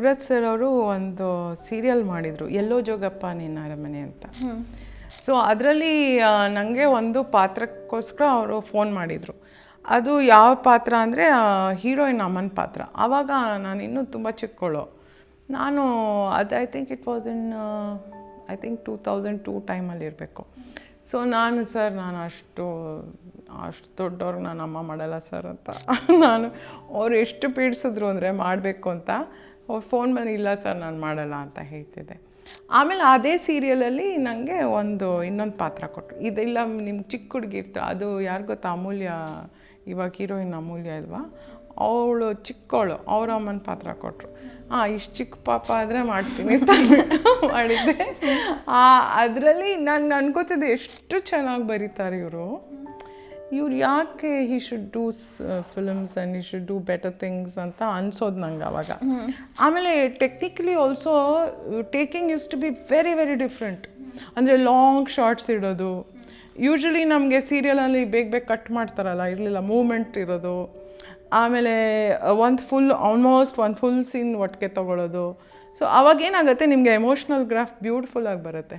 Subrat sir ಅವರು ಒಂದು serial ಮಾಡಿದರು ಎಲ್ಲೋ ಜೋಗಪ್ಪ ನಿನ್ನ ಅರಮನೆ ಅಂತ. ಸೊ ಅದರಲ್ಲಿ ನನಗೆ ಒಂದು ಪಾತ್ರಕ್ಕೋಸ್ಕರ ಅವರು ಫೋನ್ ಮಾಡಿದರು. ಅದು ಯಾವ ಪಾತ್ರ ಅಂದರೆ ಹೀರೋಯಿನ್ ಅಮ್ಮನ ಪಾತ್ರ. ಆವಾಗ ನಾನು ಇನ್ನೂ ತುಂಬ ಚಿಕ್ಕವಳು ನಾನು ಅದು I think it was in I think two thousand two ಟೈಮಲ್ಲಿ ಇರಬೇಕು ಸೊ ನಾನು ಸರ್ ನಾನು ಅಷ್ಟು ಅಷ್ಟು ದೊಡ್ಡವ್ರಿಗೆ ನಾನು ಅಮ್ಮ ಮಾಡಲ್ಲ ಸರ್ ಅಂತ. ನಾನು ಅವ್ರು ಎಷ್ಟು ಪೀಡಿಸಿದ್ರು ಅಂದರೆ ಮಾಡಬೇಕು ಅಂತ ಅವ್ರು ಫೋನ್ ಮೇಲೆ ಇಲ್ಲ ಸರ್, ನಾನು ಮಾಡಲ್ಲ ಅಂತ ಹೇಳ್ತಿದ್ದೆ. ಆಮೇಲೆ ಅದೇ ಸೀರಿಯಲಲ್ಲಿ ನನಗೆ ಒಂದು ಇನ್ನೊಂದು ಪಾತ್ರ ಕೊಟ್ಟರು ಇದೆಲ್ಲ ನಿಮ್ಮ ಚಿಕ್ಕ ಹುಡುಗಿ ಇರ್ತ, ಅದು ಯಾರು ಗೊತ್ತಾ, ಅಮೂಲ್ಯ, ಇವಾಗ ಹೀರೋಯಿನ್ ಅಮೂಲ್ಯ ಅಲ್ವಾ? ಅವಳು ಚಿಕ್ಕವಳು ಅವ್ರ ಅಮ್ಮನ ಪಾತ್ರ ಕೊಟ್ಟರು ಹಾಂ ಇಷ್ಟು ಚಿಕ್ಕ ಪಾಪ ಆದರೆ ಮಾಡ್ತೀನಿ ಅಂತ ಮಾಡಿದ್ದೆ. ಅದರಲ್ಲಿ ನಾನು ಅನ್ಕೋತಿದ್ದೆ ಎಷ್ಟು ಚೆನ್ನಾಗಿ ಬರೀತಾರೆ ಇವರು. ಇವ್ರು ಯಾಕೆ he should do films and he should do better things ಅಂತ ಅನ್ಸೋದು ನಂಗೆ ಅವಾಗ. ಆಮೇಲೆ technically also taking used to be very very different ಅಂದರೆ ಲಾಂಗ್ ಶಾರ್ಟ್ಸ್ ಇಡೋದು. ಯೂಶ್ವಲಿ ನಮಗೆ ಸೀರಿಯಲಲ್ಲಿ ಬೇಗ ಬೇಗ ಕಟ್ ಮಾಡ್ತಾರಲ್ಲ ಇರಲಿಲ್ಲ ಮೂಮೆಂಟ್ ಇರೋದು. ಆಮೇಲೆ ಒಂದು ಫುಲ್ ಆಲ್ಮೋಸ್ಟ್ ಒಂದು ಫುಲ್ ಸೀನ್ ಒಟ್ಟಿಗೆ ತೊಗೊಳೋದು. ಸೊ ಅವಾಗೇನಾಗುತ್ತೆ ನಿಮಗೆ ಎಮೋಷ್ನಲ್ ಗ್ರಾಫ್ ಬ್ಯೂಟಿಫುಲ್ಲಾಗಿ ಬರುತ್ತೆ.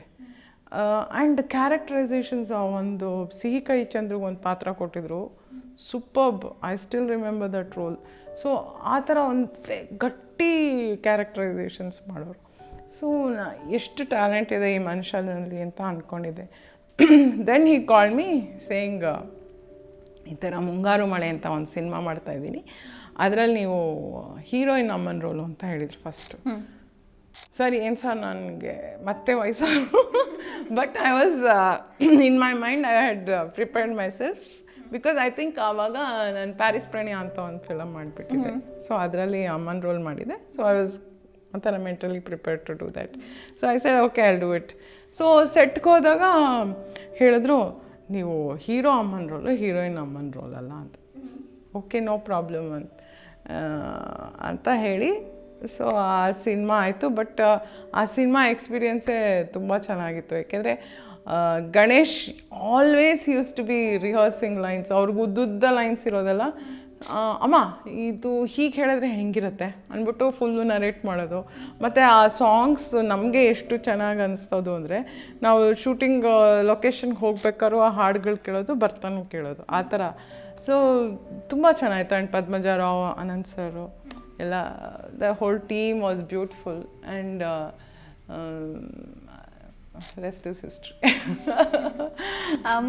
ಆ್ಯಂಡ್ ಕ್ಯಾರೆಕ್ಟರೈಸೇಷನ್ಸ್ ಒಂದು ಸಿಹಿ ಕೈ ಚಂದ್ರಿಗೆ ಒಂದು ಪಾತ್ರ ಕೊಟ್ಟಿದ್ರು. Superb I still remember that role so ಆ ಥರ ಒಂದು ಗಟ್ಟಿ ಕ್ಯಾರೆಕ್ಟರೈಸೇಷನ್ಸ್ ಮಾಡೋರು. ಸೊ ಎಷ್ಟು ಟ್ಯಾಲೆಂಟ್ ಇದೆ ಈ ಮನುಷ್ಯನಲ್ಲಿ ಅಂತ ಅಂದ್ಕೊಂಡಿದ್ದೆ then he call me saying ಈ ಥರ ಮುಂಗಾರು ಮಳೆ ಅಂತ ಒಂದು ಸಿನಿಮಾ ಮಾಡ್ತಾ ಇದ್ದೀನಿ. ಅದರಲ್ಲಿ ನೀವು ಹೀರೋಯಿನ್ ಅಮ್ಮನ ರೋಲು ಅಂತ ಹೇಳಿದ್ರು ಫಸ್ಟು ಸರಿ ಏನು ಸರ್ ನನಗೆ ಮತ್ತೆ ವಯಸ್ಸು but I was in my mind I had prepared myself because I think ಆವಾಗ ನಾನು ಪ್ಯಾರಿಸ್ ಪ್ರಣಿ ಅಂತ ಒಂದು ಫಿಲಮ್ ಮಾಡಿಬಿಟ್ಟಿದ್ದೆ. ಸೊ ಅದರಲ್ಲಿ ಅಮ್ಮನ ರೋಲ್ ಮಾಡಿದೆ. ಸೊ ಐ ವಾಸ್ ಒಂಥರ mentally prepared to do that so I said okay I do it so ಸೆಟ್ಗೆ ಹೋದಾಗ ಹೇಳಿದ್ರು ನೀವು ಹೀರೋ ಅಮ್ಮನ ರೋಲು ಹೀರೋಯಿನ್ ಅಮ್ಮನ ರೋಲ್ ಅಲ್ಲ ಅಂತ. ಓಕೆ ನೋ ಪ್ರಾಬ್ಲಮ್ ಅಂತ. ಅಂತ ಹೇಳಿ ಸೊ ಆ ಸಿನಿಮಾ ಆಯಿತು ಬಟ್ ಆ ಸಿನಿಮಾ ಎಕ್ಸ್ಪೀರಿಯೆನ್ಸೇ ತುಂಬ ಚೆನ್ನಾಗಿತ್ತು. ಯಾಕೆಂದರೆ Ganesh always used to be rehearsing lines ಅವ್ರಿಗೆ ಉದ್ದುದ್ದ ಲೈನ್ಸ್ ಇರೋದಲ್ಲ. ಅಮ್ಮ, ಇದು ಹೀಗೆ ಹೇಳಿದ್ರೆ ಹೆಂಗಿರುತ್ತೆ? ಅಂದ್ಬಿಟ್ಟು ಫುಲ್ಲು ನರೇಟ್ ಮಾಡೋದು. ಮತ್ತು ಆ ಸಾಂಗ್ಸ್ ನಮಗೆ ಎಷ್ಟು ಚೆನ್ನಾಗಿ ಅನಿಸ್ತೋದು ಅಂದರೆ, ನಾವು ಶೂಟಿಂಗ್ ಲೊಕೇಶನ್ಗೆ ಹೋಗ್ಬೇಕಾದ್ರೂ ಆ ಹಾಡುಗಳು ಕೇಳೋದು ಬರ್ತಾನು ಕೇಳೋದು. ಆ ಥರ. ಸೊ ತುಂಬ ಚೆನ್ನಾಗಿತ್ತು ಅಂಡ್ ಪದ್ಮಜ ರಾವ್ ಅನಂತ್ ಸರು ಎಲ್ಲ the whole team was beautiful and rest is history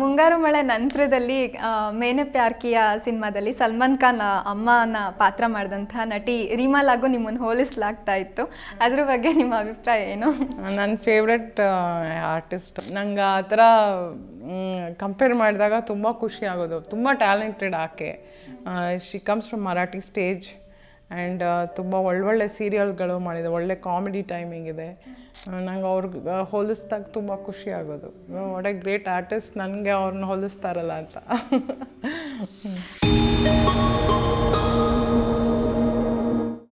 Mungaru Male ನಂತರದಲ್ಲಿ ಮೇನೆ ಪ್ಯಾರ್ಕಿಯ ಸಿನಿಮಾದಲ್ಲಿ ಸಲ್ಮಾನ್ ಖಾನ್ ಅಮ್ಮನ ಪಾತ್ರ ಮಾಡಿದಂಥ ನಟಿ ರೀಮಾ ಲಾಗು ನಿಮ್ಮನ್ನು ಹೋಲಿಸ್ಲಾಗ್ತಾ ಇತ್ತು. ಅದ್ರ ಬಗ್ಗೆ ನಿಮ್ಮ ಅಭಿಪ್ರಾಯ ಏನು? ನನ್ನ ಫೇವ್ರೆಟ್ ಆರ್ಟಿಸ್ಟ್ ನಂಗೆ ಆ ಥರ ಕಂಪೇರ್ ಮಾಡಿದಾಗ ತುಂಬ ಖುಷಿ ಆಗೋದು. ತುಂಬ ಟ್ಯಾಲೆಂಟೆಡ್ ಆಕೆ. She comes from Marathi stage and ತುಂಬ ಒಳ್ಳೊಳ್ಳೆ ಸೀರಿಯಲ್ಗಳು ಮಾಡಿದೆ. ಒಳ್ಳೆ ಕಾಮಿಡಿ ಟೈಮಿಂಗ್ ಇದೆ. ನಂಗೆ ಅವ್ರಿಗೆ ಹೋಲಿಸ್ದಾಗ ತುಂಬ ಖುಷಿ ಆಗೋದು. ವಾಟ್ ಎ ಗ್ರೇಟ್ ಆರ್ಟಿಸ್ಟ್ ನನಗೆ ಅವ್ರನ್ನ ಹೋಲಿಸ್ತಾರಲ್ಲ ಅಂತ.